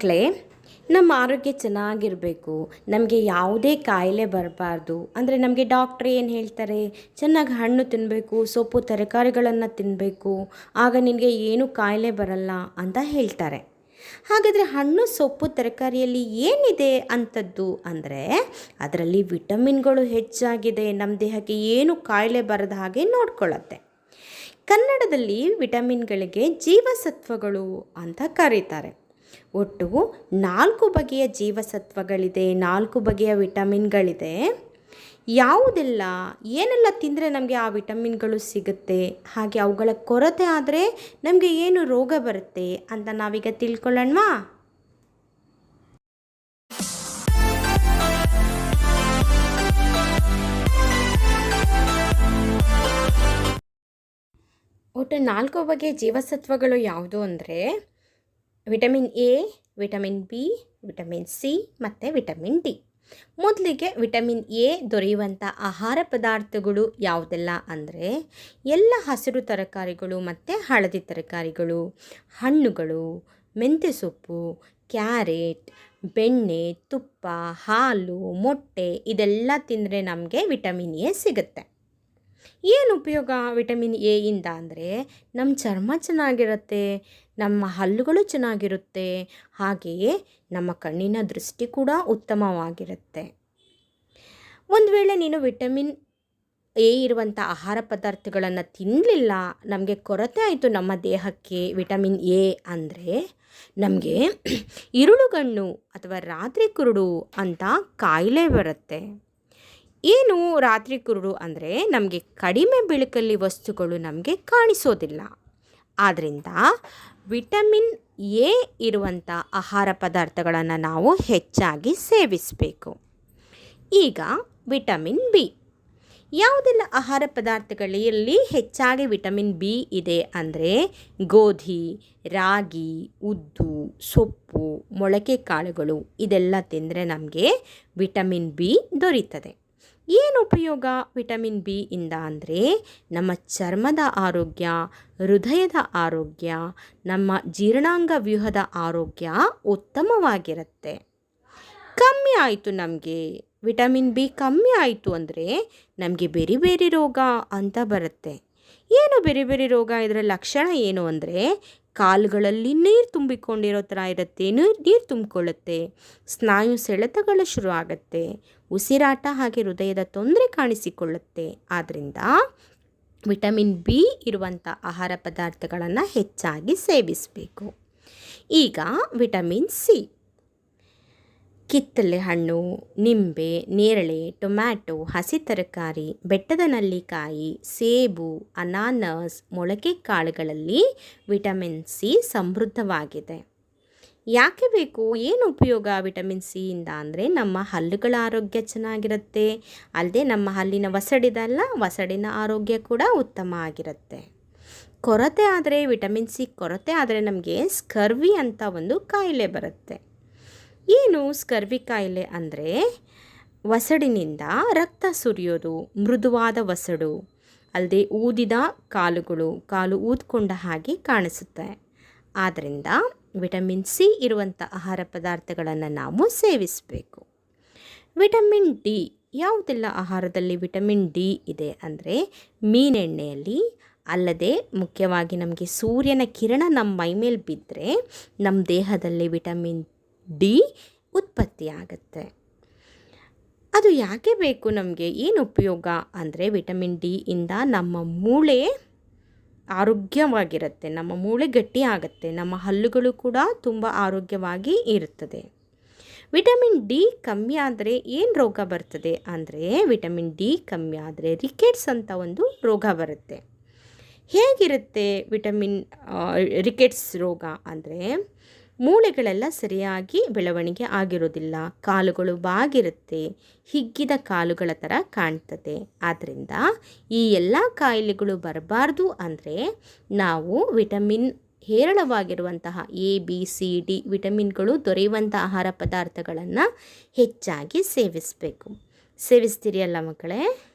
ಮಕ್ಕಳೇ, ನಮ್ಮ ಆರೋಗ್ಯ ಚೆನ್ನಾಗಿರಬೇಕು. ನಮಗೆ ಯಾವುದೇ ಕಾಯಿಲೆ ಬರಬಾರ್ದು. ಅಂದರೆ ನಮಗೆ ಡಾಕ್ಟ್ರ್ ಏನು ಹೇಳ್ತಾರೆ? ಚೆನ್ನಾಗಿ ಹಣ್ಣು ತಿನ್ನಬೇಕು ಸೊಪ್ಪು ತರಕಾರಿಗಳನ್ನು ತಿನ್ನಬೇಕು ಆಗ ನಿನಗೆ ಏನು ಕಾಯಿಲೆ ಬರಲ್ಲ ಅಂತ ಹೇಳ್ತಾರೆ. ಹಾಗಾದರೆ ಹಣ್ಣು, ಸೊಪ್ಪು, ತರಕಾರಿಯಲ್ಲಿ ಏನಿದೆ ಅಂಥದ್ದು? ಅಂದರೆ ಅದರಲ್ಲಿ ವಿಟಮಿನ್ಗಳು ಹೆಚ್ಚಾಗಿದೆ. ನಮ್ಮ ದೇಹಕ್ಕೆ ಏನು ಕಾಯಿಲೆ ಬರದ ಹಾಗೆ ನೋಡ್ಕೊಳ್ಳುತ್ತೆ. ಕನ್ನಡದಲ್ಲಿ ವಿಟಮಿನ್ಗಳಿಗೆ ಜೀವಸತ್ವಗಳು ಅಂತ ಕರೀತಾರೆ. ಒಟ್ಟು ನಾಲ್ಕು ಬಗೆಯ ಜೀವಸತ್ವಗಳಿದೆ, ನಾಲ್ಕು ಬಗೆಯ ವಿಟಮಿನ್ಗಳಿದೆ. ಯಾವುದೆಲ್ಲ, ಏನೆಲ್ಲ ತಿಂದರೆ ನಮಗೆ ಆ ವಿಟಮಿನ್ಗಳು ಸಿಗುತ್ತೆ, ಹಾಗೆ ಅವುಗಳ ಕೊರತೆ ಆದರೆ ನಮಗೆ ಏನು ರೋಗ ಬರುತ್ತೆ ಅಂತ ನಾವೀಗ ತಿಳ್ಕೊಳ್ಳೋಣವಾ? ಒಟ್ಟು ನಾಲ್ಕು ಬಗೆಯ ಜೀವಸತ್ವಗಳು ಯಾವುದು ಅಂದರೆ vitamin A, vitamin B, vitamin C ಮತ್ತು ವಿಟಮಿನ್ ಡಿ. ಮೊದಲಿಗೆ ವಿಟಮಿನ್ ಎ ದೊರೆಯುವಂಥ ಆಹಾರ ಪದಾರ್ಥಗಳು ಯಾವುದೆಲ್ಲ ಅಂದರೆ ಎಲ್ಲ ಹಸಿರು ತರಕಾರಿಗಳು ಮತ್ತು ಹಳದಿ ತರಕಾರಿಗಳು, ಹಣ್ಣುಗಳು, ಮೆಂತ್ಯ ಸೊಪ್ಪು, ಕ್ಯಾರೆಟ್, ಬೆಣ್ಣೆ, ತುಪ್ಪ, ಹಾಲು, ಮೊಟ್ಟೆ ಇದೆಲ್ಲ ತಿಂದರೆ ನಮಗೆ ವಿಟಮಿನ್ ಎ ಸಿಗುತ್ತೆ. ಏನು ಉಪಯೋಗ ವಿಟಮಿನ್ ಎ ಇಂದ ಅಂದರೆ? ನಮ್ಮ ಚರ್ಮ ಚೆನ್ನಾಗಿರುತ್ತೆ, ನಮ್ಮ ಹಲ್ಲುಗಳು ಚೆನ್ನಾಗಿರುತ್ತೆ, ಹಾಗೆಯೇ ನಮ್ಮ ಕಣ್ಣಿನ ದೃಷ್ಟಿ ಕೂಡ ಉತ್ತಮವಾಗಿರುತ್ತೆ. ಒಂದು ವೇಳೆ ನೀನು ವಿಟಮಿನ್ ಎ ಇರುವಂಥ ಆಹಾರ ಪದಾರ್ಥಗಳನ್ನು ತಿನ್ನಲಿಲ್ಲ ನಮಗೆ ಕೊರತೆ ಆಯಿತು ನಮ್ಮ ದೇಹಕ್ಕೆ ವಿಟಮಿನ್ ಎ ಅಂದರೆ, ನಮಗೆ ಇರುಳುಗಣ್ಣು ಅಥವಾ ರಾತ್ರಿ ಕುರುಡು ಅಂತ ಕಾಯಿಲೆ ಬರುತ್ತೆ. ಏನು ರಾತ್ರಿ ಕುರುಡು ಅಂದರೆ ನಮಗೆ ಕಡಿಮೆ ಬೆಳಕಲ್ಲಿ ವಸ್ತುಗಳು ನಮಗೆ ಕಾಣಿಸೋದಿಲ್ಲ. ಆದ್ದರಿಂದ ವಿಟಮಿನ್ ಎ ಇರುವಂಥ ಆಹಾರ ಪದಾರ್ಥಗಳನ್ನು ನಾವು ಹೆಚ್ಚಾಗಿ ಸೇವಿಸಬೇಕು. ಈಗ ವಿಟಮಿನ್ ಬಿ. ಯಾವುದೆಲ್ಲ ಆಹಾರ ಪದಾರ್ಥಗಳಲ್ಲಿ ಹೆಚ್ಚಾಗಿ ವಿಟಮಿನ್ ಬಿ ಇದೆ ಅಂದರೆ ಗೋಧಿ, ರಾಗಿ, ಉದ್ದು, ಸೊಪ್ಪು, ಮೊಳಕೆ ಕಾಳುಗಳು ಇದೆಲ್ಲ ತಿಂದರೆ ನಮಗೆ ವಿಟಮಿನ್ ಬಿ ದೊರೀತದೆ. ಏನು ಉಪಯೋಗ? ವಿಟಮಿನ್ ಬಿ ಇಂದ ಅಂದರೆ ನಮ್ಮ ಚರ್ಮದ ಆರೋಗ್ಯ, ಹೃದಯದ ಆರೋಗ್ಯ, ನಮ್ಮ ಜೀರ್ಣಾಂಗ ವ್ಯೂಹದ ಆರೋಗ್ಯ ಉತ್ತಮವಾಗಿರುತ್ತೆ. ಕಮ್ಮಿ ಆಯಿತು ನಮಗೆ. ವಿಟಮಿನ್ ಬಿ ಕಮ್ಮಿ ಆಯಿತು ಅಂದರೆ ನಮಗೆ ಬೇರೆ ಬೇರೆ ರೋಗ ಅಂತ ಬರುತ್ತೆ. ಏನು ಬೇರೆ ಬೇರೆ ರೋಗ? ಇದರ ಲಕ್ಷಣ ಏನು ಅಂದರೆ ಕಾಲುಗಳಲ್ಲಿ ನೀರು ತುಂಬಿಕೊಂಡಿರೋ ಥರ ಇರುತ್ತೆ, ನೀರು ತುಂಬಿಕೊಳ್ಳುತ್ತೆ. ಸ್ನಾಯು ಸೆಳೆತಗಳು ಶುರು ಆಗುತ್ತೆ. ಉಸಿರಾಟ ಹಾಗೆ ಹೃದಯದ ತೊಂದರೆ ಕಾಣಿಸಿಕೊಳ್ಳುತ್ತೆ. ಆದ್ದರಿಂದ ವಿಟಮಿನ್ ಬಿ ಇರುವಂಥ ಆಹಾರ ಪದಾರ್ಥಗಳನ್ನು ಹೆಚ್ಚಾಗಿ ಸೇವಿಸಬೇಕು. ಈಗ ವಿಟಮಿನ್ ಸಿ. ಕಿತ್ತಳೆ ಹಣ್ಣು, ನಿಂಬೆ, ನೇರಳೆ, ಟೊಮ್ಯಾಟೊ, ಹಸಿ ತರಕಾರಿ, ಬೆಟ್ಟದ ನಲ್ಲಿಕಾಯಿ, ಸೇಬು, ಅನಾನಸ್, ಮೊಳಕೆ ಕಾಳುಗಳಲ್ಲಿ ವಿಟಮಿನ್ ಸಿ ಸಮೃದ್ಧವಾಗಿದೆ. ಯಾಕೆ ಬೇಕು? ಏನು ಉಪಯೋಗ ವಿಟಮಿನ್ ಸಿಯಿಂದ ಅಂದರೆ ನಮ್ಮ ಹಲ್ಲುಗಳ ಆರೋಗ್ಯ ಚೆನ್ನಾಗಿರುತ್ತೆ. ಅಲ್ಲದೆ ನಮ್ಮ ಹಲ್ಲಿನ ವಸಡಿದಲ್ಲ ವಸಡಿನ ಆರೋಗ್ಯ ಕೂಡ ಉತ್ತಮ ಆಗಿರುತ್ತೆ. ಕೊರತೆ ಆದರೆ, ವಿಟಮಿನ್ ಸಿ ಕೊರತೆ ಆದರೆ ನಮಗೆ ಸ್ಕರ್ವಿ ಅಂತ ಒಂದು ಕಾಯಿಲೆ ಬರುತ್ತೆ. ಏನು ಸ್ಕರ್ವಿ ಕಾಯಿಲೆ ಅಂದರೆ ವಸಡಿನಿಂದ ರಕ್ತ ಸುರಿಯೋದು, ಮೃದುವಾದ ವಸಡು ಅಲ್ಲದೆ ಊದಿದ ಕಾಲುಗಳು, ಕಾಲು ಊದ್ಕೊಂಡ ಹಾಗೆ ಕಾಣಿಸುತ್ತೆ. ಆದ್ದರಿಂದ ವಿಟಮಿನ್ ಸಿ ಇರುವಂಥ ಆಹಾರ ಪದಾರ್ಥಗಳನ್ನು ನಾವು ಸೇವಿಸಬೇಕು. ವಿಟಮಿನ್ ಡಿ, ಯಾವುದೆಲ್ಲ ಆಹಾರದಲ್ಲಿ ವಿಟಮಿನ್ ಡಿ ಇದೆ ಅಂದರೆ ಮೀನೆಣ್ಣೆಯಲ್ಲಿ ಅಲ್ಲದೆ ಮುಖ್ಯವಾಗಿ ನಮಗೆ ಸೂರ್ಯನ ಕಿರಣ ನಮ್ಮ ಮೈ ಮೇಲೆ ಬಿದ್ದರೆ ನಮ್ಮ ದೇಹದಲ್ಲಿ ವಿಟಮಿನ್ ಡಿ ಉತ್ಪತ್ತಿಯಾಗುತ್ತೆ ಅದು ಯಾಕೆ ಬೇಕು ನಮಗೆ? ಏನು ಉಪಯೋಗ? ಅಂದರೆ ವಿಟಮಿನ್ ಡಿ ಇಂದ ನಮ್ಮ ಮೂಳೆ ಆರೋಗ್ಯವಾಗಿರುತ್ತೆ. ನಮ್ಮ ಮೂಳೆ ಗಟ್ಟಿ ಆಗುತ್ತೆ. ನಮ್ಮ ಹಲ್ಲುಗಳು ಕೂಡ ತುಂಬ ಆರೋಗ್ಯವಾಗಿ ಇರುತ್ತದೆ. ವಿಟಮಿನ್ ಡಿ ಕಮ್ಮಿ ಆದರೆ ಏನು ರೋಗ ಬರ್ತದೆ? ಅಂದರೆ ವಿಟಮಿನ್ ಡಿ ಕಮ್ಮಿ ಆದರೆ ರಿಕೆಟ್ಸ್ ಅಂತ ಒಂದು ರೋಗ ಬರುತ್ತೆ. ಹೇಗಿರುತ್ತೆ ವಿಟಮಿನ್ ರಿಕೆಟ್ಸ್ ರೋಗ? ಅಂದರೆ ಮೂಳೆಗಳೆಲ್ಲ ಸರಿಯಾಗಿ ಬೆಳವಣಿಗೆ ಆಗಿರೋದಿಲ್ಲ ಕಾಲುಗಳು ಬಾಗಿರುತ್ತೆ. ಹಿಗ್ಗಿದ ಕಾಲುಗಳ ಥರ ಕಾಣ್ತದೆ. ಆದ್ದರಿಂದ ಈ ಎಲ್ಲ ಕಾಯಿಲೆಗಳು ಬರಬಾರ್ದು ಅಂದರೆ ನಾವು ವಿಟಮಿನ್ ಹೇರಳವಾಗಿರುವಂತಹ ಎ, ಬಿ, ಸಿ, ಡಿ ವಿಟಮಿನ್ಗಳು ದೊರೆಯುವಂಥ ಆಹಾರ ಪದಾರ್ಥಗಳನ್ನು ಹೆಚ್ಚಾಗಿ ಸೇವಿಸಬೇಕು. ಸೇವಿಸ್ತೀರಿ ಅಲ್ಲ ಮಕ್ಕಳೇ?